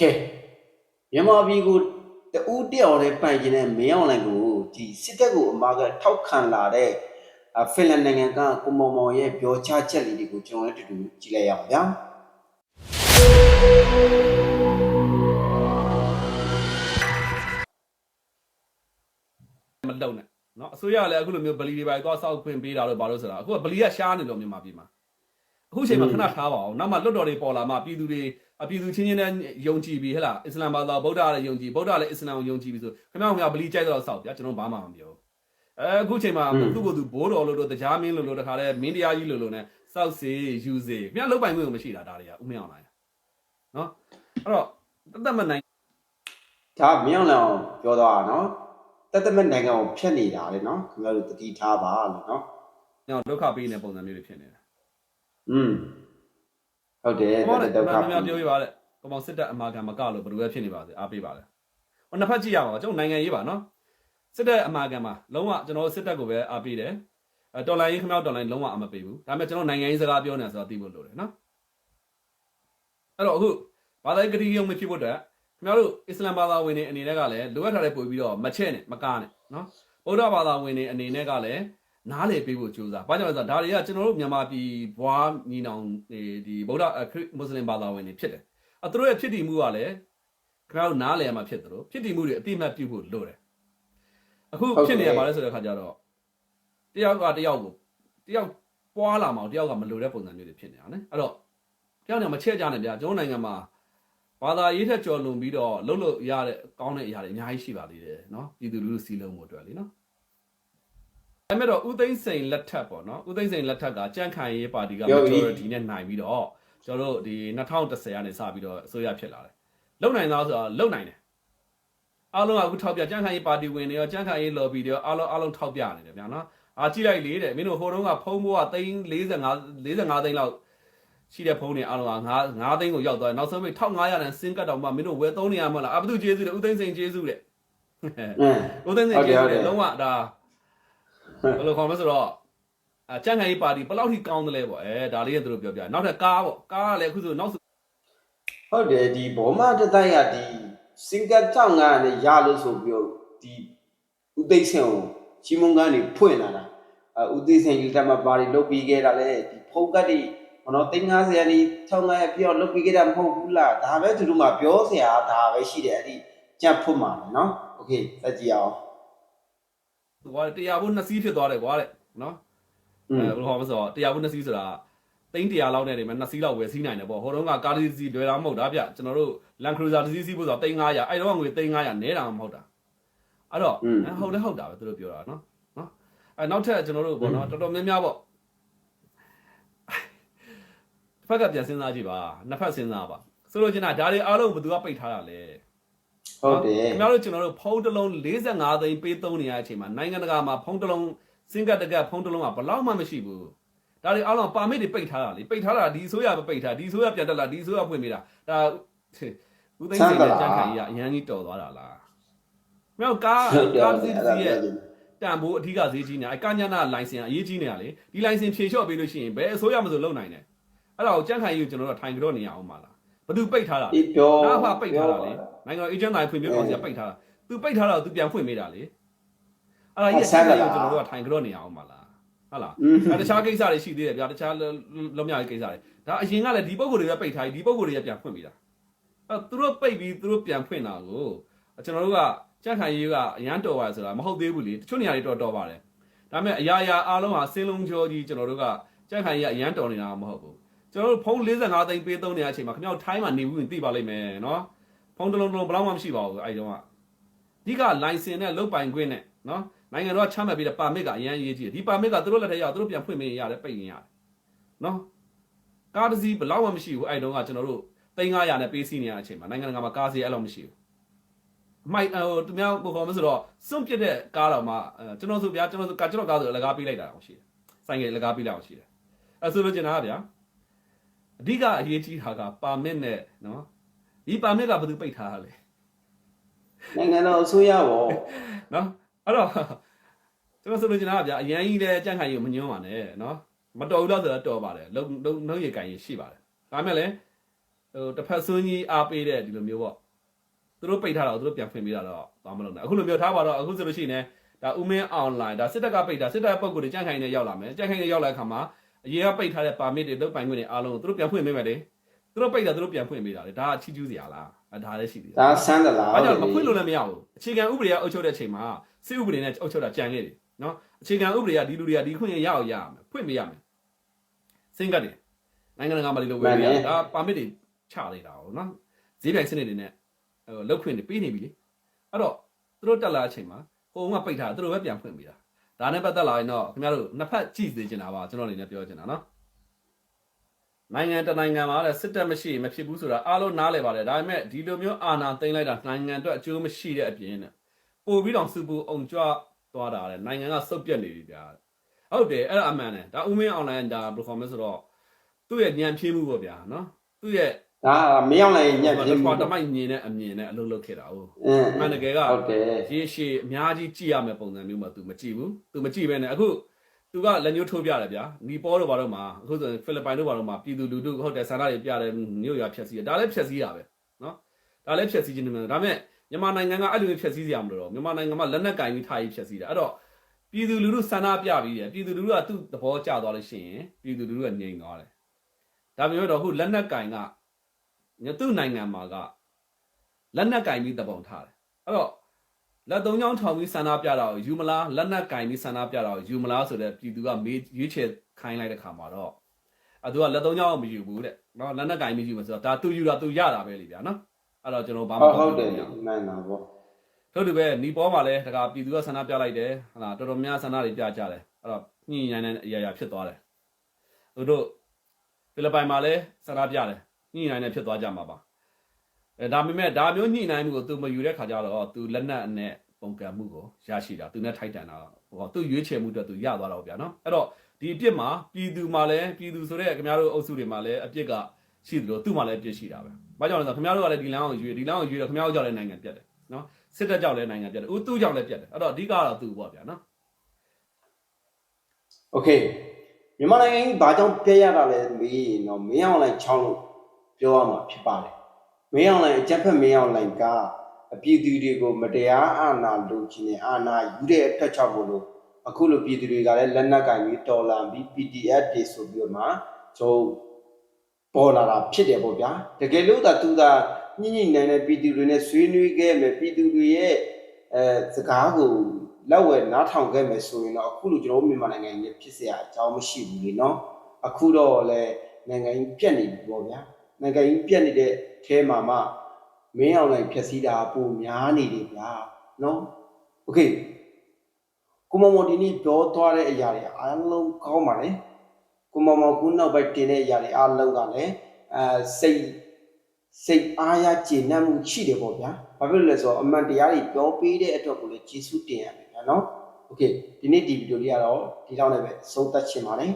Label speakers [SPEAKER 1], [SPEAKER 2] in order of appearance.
[SPEAKER 1] ကဲမြန်မာပြည်ကိုတူးတယောက်လေးပိုင်ကျင်တဲ့မင်းအောင်လှိုင်ကိုဒီစစ်တပ်ကိုအမားကထောက်ခံလာတဲ့အာဖင်လန်နိုင်ငံကကိုမောင်မောင်ရဲ့ပြောချချက်လေးတွေကိုကျွန်တော်လည်းတူတူကြည့်လိုက်ရအောင်ဗျာ
[SPEAKER 2] မလုံနဲ့เนาะအစိုးရကလည်းအခုလိုမျိုးဗလီတွေပါသွားစောက်ခွင့်ပေးတာလို့ဘာလို့ဆိုတာအခုကဗလီကရှားနေလို့မြန်မာပြည်မှာအခုချိန်မှာခဏထားပါအောင်နောက်မှလွတ်တော်တွေပေါ်လာမှပြည်သူတွေ အပြည်သူချင်းချင်းနဲ့ယုံကြည်ပြီးဟဲ့လားအစ္စလာမ်ဘာသာဗုဒ္ဓလည်းယုံကြည်ဗုဒ္ဓလည်းအစ္စလာမ်ကိုယုံကြည်ပြီးဆိုခင်ဗျားခင်ဗျားဗလီကြိုက်တော့ဆောက်ဗျာကျွန်တော်ဘာမှမပြောအဲအခုချိန်မှာသူ့ကိုယ်သူဘိုးတော်လို့လို့တရားမင်းလို့လို့တခါလဲမင်းတရားကြီးလို့လို့ ਨੇ စောက်စီယူစီခင်ဗျားလောက်ပိုင်ခွင့်ကိုမရှိတာဒါတွေကဥမင်းအောင်လာနော်အဲ့တော့တသက်မနိုင်
[SPEAKER 1] ဒါမင်းအောင်လောင်ပြောသွားတာနော်တသက်မနိုင်ငံကိုဖျက်နေတာလေနော်ခင်ဗျားတို့တတိထားပါလို့နော်
[SPEAKER 2] ညောင်းဒုက္ခပေးနေတဲ့ပုံစံမျိုးတွေဖြစ်နေတာ
[SPEAKER 1] อืม ဟုတ်တယ်
[SPEAKER 2] ဟော
[SPEAKER 1] တ
[SPEAKER 2] တယ်
[SPEAKER 1] က်ဒုက္ခ
[SPEAKER 2] များပြောပြပါလေကောင်မောင်စစ်တပ်အမာခံမကလို့ဘယ်လိုပဲဖြစ်နေပါစေအားပေးပါလေဟောနှစ်ဖက်ကြည့်ရအောင်ကျွန်တော်နိုင်ငံရေးပါနော်စစ်တပ်အမာခံမှာလုံးဝကျွန်တော်စစ်တပ်ကိုပဲအားပေးတယ်အဲတော်လိုင်းရေးခမောက်တော်လိုင်းလုံးဝအမပေးဘူးဒါပေမဲ့ကျွန်တော်နိုင်ငံရေးစကားပြောနေဆိုတော့သိဖို့လိုတယ်နော်အဲ့တော့အခုဘာသာရေးကတိရုံမဖြစ်ဖို့အတွက်ခင်ဗျားတို့အစ္စလာမ်ဘာသာဝင်တွေအနေနဲ့ကလည်းလိုအပ်တာတွေပို့ပြီးတော့မချဲ့နဲ့မကားနဲ့နော်ဗုဒ္ဓဘာသာဝင်တွေအနေနဲ့ကလည်း နားလေပေးဖို့ကြိုးစား။ဘာကြောင့်လဲဆိုတော့ဒါတွေကကျွန်တော်တို့မြန်မာပြည်ဘွားညီနောင်ဒီဒီဗုဒ္ဓအခရစ်မွတ်စလင်ဘာသာဝင်တွေဖြစ်တယ်။အသူတို့ရဲ့ဖြစ်တည်မှုကလည်းခင်ဗျားတို့နားလည်ရမှာဖြစ်တယ်လို့ဖြစ်တည်မှုတွေအတိအမှတ်ပြုဖို့လိုတယ်။အခုဖြစ်နေရပါလဲဆိုတဲ့ခါကျတော့တယောက်ကတယောက်ကိုတယောက်ပွားလာမှတယောက်ကမလိုတဲ့ပုံစံမျိုးတွေဖြစ်နေတာနော်။အဲ့တော့တယောက်နဲ့မချဲ့ကြနဲ့ဗျာကျွန်တော်နိုင်ငံမှာဘာသာရေးထက်ကျော်လွန်ပြီးတော့လှုပ်လို့ရတဲ့ကောင်းတဲ့အရာတွေအများကြီးရှိပါသေးတယ်နော်ပြည်သူလူထုစီလုံးမှုအတွက်လေနော် ဒါပေမဲ့တော့ဦးသိန်းစိန်လက်ထက်ပေါ့နော်ဦးသိန်းစိန်လက်ထက်ကကြန့်ခိုင်ရေးပါတီက majority နဲ့နိုင်ပြီးတော့ကျွန်တော်တို့ဒီ2010ကနေစပြီးတော့အစိုးရဖြစ်လာတယ်လုံနိုင်သားဆိုတော့လုံနိုင်တယ်အားလုံးကအခုထောက်ပြကြန့်ခိုင်ရေးပါတီဝင်တွေရောကြန့်ခိုင်ရေး lobby တွေရောအားလုံးအားလုံးထောက်ပြနေတယ်ဗျာနော်အာကြည့်လိုက်လေတဲ့မင်းတို့ဟိုတုန်းကဖုံးဖို့ကသိန်း45 45သိန်းလောက်ရှိတဲ့ဖုံးတွေအားလုံးက9 9သိန်းကိုရောက်သွားတယ်နောက်ဆုံးပိတ်1500တန်စင်ကတ်တောင်မှမင်းတို့ဝယ်သုံးနေရမှာလားအဘသူကျေးဇူးတဲ့ဦးသိန်းစိန်ကျေးဇူးတဲ့
[SPEAKER 1] อืม
[SPEAKER 2] ဦးသိန်းစိန်ကျေးဇူး
[SPEAKER 1] ဟုတ်တယ်
[SPEAKER 2] တဲ့လုံးဝဒါ ဘယ်လိုခေါ်မလဲဆိုတော့အကြံ့ခိုင်ရေးပါတီဘယ်လောက်ထိကောင်းသလဲပေါ့အဲဒါလေးကသူတို့ပြောပြတယ်နောက်ထပ်ကားပေါ့ကားကလည်းအခုဆိုနောက်ဆို
[SPEAKER 1] ဟုတ်တယ်ဒီဘောမတတိုက်ကဒီစင်ကတ်တောင်ကလည်းရလို့ဆိုပြီးတော့ဒီဥသိမ်းစင်ကိုချီမုံကနေဖွင့်လာတာအဥသိမ်းစင်ကြီးတက်မှာပါရီလုတ်ပြီးခဲ့တာလေဒီဖုတ်ကတ်ဒီဟောတော့350ရာဒီ1500ပြောလုတ်ပြီးခဲ့တာမဟုတ်ဘူးလားဒါပဲသူတို့မှပြောစရာဒါပဲရှိတယ်အဲ့ဒီကြက်ဖွတ်မှာလေနော်โอเคသက်ကြည့်အောင်
[SPEAKER 2] ကွာတရားဖို့နှစ်စီးဖြစ်သွားတယ်ကွာတဲ့နော်
[SPEAKER 1] อื
[SPEAKER 2] အဲ
[SPEAKER 1] ม
[SPEAKER 2] ဘယ်လိုခေါ်မလဲဆိုတော့တရားဖို့နှစ်စီးဆိုတာသိန်း100လောက်နဲ့နေမှာနှစ်စီးလောက်ဝယ်စီးနိုင်တယ်ပေါ့ဟိုတုန်းကကားတစ်စီးလွယ်တာမဟုတ်တာဗျကျွန်တော်တို့ Land Cruiser တစ်စီးစီးဖို့ဆိုတော့3500အဲ့တော့ငွေ3500နဲတာမဟုတ်တာအဲ့တော့ဟုတ်တယ်ဟုတ်တာပဲသူတို့ပြောတာနော်နော်အဲနောက်ထပ်ကျွန်တော်တို့ပေါ့နော်တော်တော်များများပေါ့တစ်ဖက်ကပြန်စဉ်းစားကြည့်ပါနှစ်ဖက်စဉ်းစားပါဆိုလို့ချင်းတာဒါတွေအားလုံးဘယ်သူကပိတ်ထားတာလဲ
[SPEAKER 1] ဟုတ်တယ်
[SPEAKER 2] ခင်ဗျားတို့ကျွန်တော်တို့ဖုန်းတစ်လုံး45သိန်းပေးသုံးနေရတဲ့အချိန်မှာနိုင်ငံတကာမှာဖုန်းတစ်လုံးစင်ကတ်တကတ်ဖုန်းတစ်လုံးကဘယ်လောက်မှမရှိဘူးဒါတွေအားလုံးပါမစ်တွေပိတ်ထားတာလေပိတ်ထားတာဒီအစိုးရပဲပိတ်ထားဒီအစိုးရပြန်တက်လာဒီအစိုးရဖွင့်ပေးတာဒါဦးသိန်းစိန်ရဲ့ကြံ့ခိုင်ကြီးကအရန်ကြီးတော်သွားတာလားမြောက်ကား
[SPEAKER 1] ဟုတ်တယ်
[SPEAKER 2] ကား
[SPEAKER 1] ဟုတ်
[SPEAKER 2] စီ
[SPEAKER 1] တယ်းအဲ့ဒါ
[SPEAKER 2] စီးရဲ့
[SPEAKER 1] ပြောချင်တယ်
[SPEAKER 2] တန်ဖိုးအထီးကဈေးကြီးနေတာအဲကညနာလိုင်စင်အရေးကြီးနေတာလေဒီလိုင်စင်ဖြေလျှော့ပေးလို့ရှိရင်ဘယ်အစိုးရမဆိုလုံနိုင်တယ်အဲ့ဒါကိုကြံ့ခိုင်ကြီးကိုကျွန်တော်တို့ထိုင်ကြော့နေရအောင်ပါလား ဘသူပိတ်ထားတာလဲ
[SPEAKER 1] ဒီပြော
[SPEAKER 2] နာဖပိတ်ထားတာလေနိုင်ငံတော်အေဂျင့်တိုင်းဖွင့်ပြကောင်စီကပိတ်ထားတာသူပိတ်ထားတာကိုသူပြန်ဖွင့်ပေးတာလေအဲ့ဒါကြီးဆက်လာကျွန်တော်တို့ကထိုင်ကြော့နေအောင်ပါလားဟုတ်လား
[SPEAKER 1] อืม
[SPEAKER 2] အဲတခြားကိစ္စတွေရှိသေးတယ်ဗျာတခြားလုံးမြရေးကိစ္စတွေဒါအရင်ကလည်းဒီပုံကိုယ်တွေကပိတ်ထားပြီးဒီပုံကိုယ်တွေကပြန်ဖွင့်ပေးတာအဲသူတို့ပိတ်ပြီးသူတို့ပြန်ဖွင့်တာကိုကျွန်တော်တို့ကကြက်ခိုင်ရေးကအရန်တော်ပါဆိုတာမဟုတ်သေးဘူးလေတချို့နေရာတွေတော်တော်ပါတယ်ဒါပေမဲ့အရာရာအားလုံးဟာစင်းလုံးကျော်ကြီးကျွန်တော်တို့ကကြက်ခိုင်ရေးကအရန်တော်နေတာမဟုတ်ဘူး ကျွန်တော်တို့ဖုန်း45သိန်းပေးသုံးနေတဲ့အချိန်မှာခင်ဗျားထိုင်းမှာနေဘူးရင်သိပါလိမ့်မယ်နော်ဖုန်းတစ်လုံးတစ်လုံးဘယ်တော့မှမရှိပါဘူးအဲ့တုန်းကအဓိက license နဲ့လုတ်ပိုင်ခွင့်နဲ့နော်နိုင်ငံတော်ကချမှတ်ပေးတဲ့ပါမစ်ကအရင်အရေးကြီးတယ်ဒီပါမစ်ကသူတို့လက်ထဲရောက်သူတို့ပြန်ဖွင့်ပေးရတယ်ပိတ်ရင်ရတယ်နော်ကားတစ်စီးဘယ်တော့မှမရှိဘူးအဲ့တုန်းကကျွန်တော်တို့3900နဲ့ပေးစီနေရတဲ့အချိန်မှာနိုင်ငံတကာမှာကားစီအဲ့လိုမရှိဘူးအမိုက်ဟိုသူများကိုခေါ်မဆိုတော့စွန့်ပစ်တဲ့ကားတော်မှာအဲကျွန်တော်ဆိုဗျာကျွန်တော်ဆိုကာကျွန်တော်ကားဆိုလကားပေးလိုက်တာအောင်ရှိတယ်ဆိုင်ကလကားပေးလိုက်အောင်ရှိတယ်အဲဆိုလို့ကျင်တာကဗျာ အဓိကအရေးကြီးတာကပါမစ်နဲ့နော်ဒီပါမစ်ကဘယ်သူပိတ်ထားတာလဲ
[SPEAKER 1] နိုင်ငံတော်အစိုးရပေါ့
[SPEAKER 2] နော်အဲ့တော့ကျွန်တော်ဆိုလို့ကျွန်တော်ကဗျာအရန်ကြီးလဲကြန့်ခိုင်ကြီးကိုမညွှန်းပါနဲ့နော်မတော်ဘူးလို့ဆိုတော့တော်ပါတယ်လုံလုံလုံရည်ကန်ကြီးရှိပါတယ်ဒါမဲ့လည်းဟိုတစ်ဖက်ဆွန်းကြီးအားပေးတဲ့ဒီလိုမျိုးပေါ့သူတို့ပိတ်ထားတာကိုသူတို့ပြန်ဖွင့်ပေးတာတော့သွားမလို့နဲ့အခုလိုမျိုးထားပါတော့အခုဆိုလို့ရှိရင်လည်းဒါဥမင်းအွန်လိုင်းဒါစစ်တပ်ကပိတ်တာစစ်တပ်ပုံကိုယ်တွေကြန့်ခိုင်နေရောက်လာမယ်ကြန့်ခိုင်နေရောက်လာတဲ့အခါမှာ အရင်ကပိတ်ထားတဲ့ပါမစ်တွေလုပ်ပိုင်ခွင့်တွေအားလုံးကိုသူတို့ပြန်ဖွင့်ပေးမယ်လေသူတို့ပိတ်တာသူတို့ပြန်ဖွင့်ပေးတာလေဒါကချီးကျူးစရာလားအဲဒါလည်းရှိသေးတယ်
[SPEAKER 1] ဒါဆန်းသလား။
[SPEAKER 2] ဘာကြောင့်လဲမဖွင့်လို့လည်းမရဘူး။အခြေခံဥပဒေကအုပ်ချုပ်တဲ့အချိန်မှာစစ်ဥပဒေနဲ့အုပ်ချုပ်တာကြံခဲ့တယ်နော်။အခြေခံဥပဒေကဒီလူတွေကဒီခွင့်ရရအောင်ရရမယ်။ဖွင့်ပေးရမယ်။စင်ကတ်တယ်။နိုင်ငံတကာမှာဒီလိုဝယ်ရဒါပါမစ်တွေချလိုက်တာဟုတ်နော်။ဈေးပြိုင်စနစ်တွေနဲ့ဟိုလောက်ခွင့်တွေပေးနေပြီလေ။အဲ့တော့သူတို့တက်လာတဲ့အချိန်မှာဟိုကပိတ်ထားသူတို့ပဲပြန်ဖွင့်ပေးတာ။ ဒါနဲ့ပတ်သက်လာရင်တော့ခင်ဗျားတို့နှစ်ဖက်ကြည့်စေချင်တာပါကျွန်တော်အနေနဲ့ပြောချင်တာနော်။နိုင်ငံတနိုင်ငံမှာလည်းစစ်တပ်မရှိရင်မဖြစ်ဘူးဆိုတာအားလုံးနားလည်ပါတယ်ဒါပေမဲ့ဒီလိုမျိုးအာဏာသိမ်းလိုက်တာနိုင်ငံအတွက်အကျိုးမရှိတဲ့အပြင်နဲ့ပို့ပြီးတော့စူပူအောင်ကြွသွားတာတဲ့နိုင်ငံကစုပ်ပြက်နေပြီဗျာဟုတ်တယ်အဲ့ဒါအမှန်တယ်ဒါဥမင်းအွန်လိုင်းဒါဘယ်လိုခေါ်မလဲဆိုတော့သူ့ရဲ့ဉာဏ်ဖြည့်မှုပေါ့ဗျာနော်သူ့ရဲ့
[SPEAKER 1] ဒါကမရောက်နိုင်ညံ့ပြင်း
[SPEAKER 2] ဘာ
[SPEAKER 1] မှု
[SPEAKER 2] တမိုက်မြင်တဲ့အမြင်နဲ့အလုပ်လုပ်ခဲ့တာဟုတ်
[SPEAKER 1] အင်း
[SPEAKER 2] အမှန်တကယ်က
[SPEAKER 1] ဟုတ်တယ်
[SPEAKER 2] ရေရှည်အများကြီးကြည့်ရမယ့်ပုံစံမျိုးမှ तू မကြည့်ဘူး तू မကြည့်ပဲနဲ့အခု तू ကလက်ညှိုးထိုးပြတယ်ဗျာနီပေါတို့ဘာတို့မှာအခုဆိုရင်ဖိလစ်ပိုင်တို့ဘာတို့မှာပြည်သူလူထုဟုတ်တယ်ဆန္ဒတွေပြတယ်မြို့ရွာဖျက်ဆီးတယ်ဒါလည်းဖျက်ဆီးတာပဲနော်ဒါလည်းဖျက်ဆီးခြင်းနေမှာဒါပေမဲ့မြန်မာနိုင်ငံကအဲ့လိုမျိုးဖျက်ဆီးစရာမလိုတော့မြန်မာနိုင်ငံမှာလက်နက်ကင်ပြီးထားပြီးဖျက်ဆီးတာအဲ့တော့ပြည်သူလူထုဆန္ဒပြပြီးတယ်ပြည်သူလူထုကသူ့သဘောကျသွားလို့ရှိရင်ပြည်သူလူထုကငြိမ်သွားတယ်ဒါပေမဲ့တော့အခုလက်နက်ကင်ကည သူ့နိုင်ငံမှာကလက်နက်ကင်ပြီးတပုံထားတယ်အဲ့တော့လက်သုံးချောင်းထောင်ပြီးဆန္ဒပြတာကိုယူမလားလက်နက်ကင်ပြီးဆန္ဒပြတာကိုယူမလားဆိုတဲ့ပြည်သူကမေးရွေးချယ်ခိုင်းလိုက်တဲ့ခါမှာတော့အဲသူကလက်သုံးချောင်းမယူဘူးတဲ့နော်လက်နက်ကင်ပြီးယူမှာဆိုတော့ဒါသူယူတာသူရတာပဲလေဗျာနော်အဲ့တော့ကျွန်တော်ဘာမှ
[SPEAKER 1] ဟုတ်
[SPEAKER 2] မ
[SPEAKER 1] ဟုတ်တယ်
[SPEAKER 2] ပြောဘူး
[SPEAKER 1] မှန်တာပေါ့
[SPEAKER 2] ထို့တူပဲနီပေါ်မှာလည်းတခါပြည်သူကဆန္ဒပြလိုက်တယ်ဟလာတော်တော်များဆန္ဒတွေပြကြတယ်အဲ့တော့ညှိညမ်းတဲ့အရာရာဖြစ်သွားတယ်သူတို့ဖိလစ်ပိုင်မှာလည်းဆန္ဒပြတယ် ညှိညမ်းနေဖြစ်သွားကြမှာပါအဲဒါပေမဲ့ဒါမျိုးညှိနှိုင်းမှုကိုသူမယူတဲ့ခါကျတော့သူလက်နက်နဲ့ပုံကံမှုကိုရရှိတာသူနဲ့ထိုက်တန်တာဟောသူရွေးချယ်မှုအတွက်သူရသွားတော့ဗျာနော်အဲ့တော့ဒီအပြစ်မှာပြည်သူမှာလည်းပြည်သူဆိုတဲ့ခင်ဗျားတို့အုပ်စုတွေမှာလည်းအပြစ်ကရှိသလိုသူ့မှာလည်းအပြစ်ရှိတာပဲဘာကြောင့်လဲဆိုတော့ခင်ဗျားတို့ကလည်းဒီလမ်းကိုရွေးဒီလမ်းကိုရွေးတော့ခင်ဗျားတို့ကြောင့်လည်းနိုင်ငံပြတ်တယ်နော် စစ်တပ်ကြောင့်လည်းနိုင်ငံပြတ်တယ်ဦးသူ့ကြောင့်လည်းပြတ်တယ်အဲ့တော့အဓိကတော့သူပေါ့ဗျာနော်
[SPEAKER 1] โอเคမြန်မာနိုင်ငံကြီးဘာကြောင့်ပြက်ရတာလဲမေးရင်တော့မင်းအောင်လိုင်းချောင်းလို့ ပြောရမှာဖြစ်ပါတယ်မင်းအောင်လိုင်းအကြက်ဖက်မင်းအောင်လိုင်းကအပြည်သူတွေကိုမတရားအာဏာလိုချင်တဲ့အာဏာယူတဲ့အတွက်ကြောင့်မို့လို့အခုလိုပြည်သူတွေကလည်းလက်နက်ကင်ပြီးတော်လာပြီး PDF တွေဆိုပြီးတော့မှကျွန်တော်ပေါ်လာတာဖြစ်တယ်ပေါ့ဗျာတကယ်လို့သာသူသာညှိညှိနိုင်တဲ့ပြည်သူတွေနဲ့ဆွေးနွေးခဲ့မယ်ပြည်သူတွေရဲ့အဲစကားကိုလက်ဝဲနားထောင်ခဲ့မယ်ဆိုရင်တော့အခုလိုကျွန်တော်တို့မြန်မာနိုင်ငံကြီးဖြစ်เสียအကြောင်းမရှိဘူးလေနော်အခုတော့လည်းနိုင်ငံကြီးပြက်နေပြီပေါ့ဗျာ နိုင်ငံကြီးပြက်နေတဲ့အဲမှာမှမင်းအောင်လိုက်ဖြည့်စည်းတာပိုများနေတယ်ဗျာနော်โอเคကိုမမော်ဒီနေ့ပြောသွားတဲ့အရာတွေအားလုံးကောင်းပါလေကိုမမော်ကူနောက်ပဲတင်တဲ့အရာတွေအားလုံးကလည်းအဲစိတ်စိတ်အားရကျေနပ်မှုရှိတယ်ပေါ့ဗျာဘာဖြစ်လို့လဲဆိုတော့အမှန်တရားတွေပြောပေးတဲ့အတွက်ကိုလည်းကျေးဇူးတင်ရမယ်ဗျာနော်โอเคဒီနေ့ဒီဗီဒီယိုလေးကတော့ဒီလောက်နဲ့ပဲဆုံးသက်ချင်ပါတယ်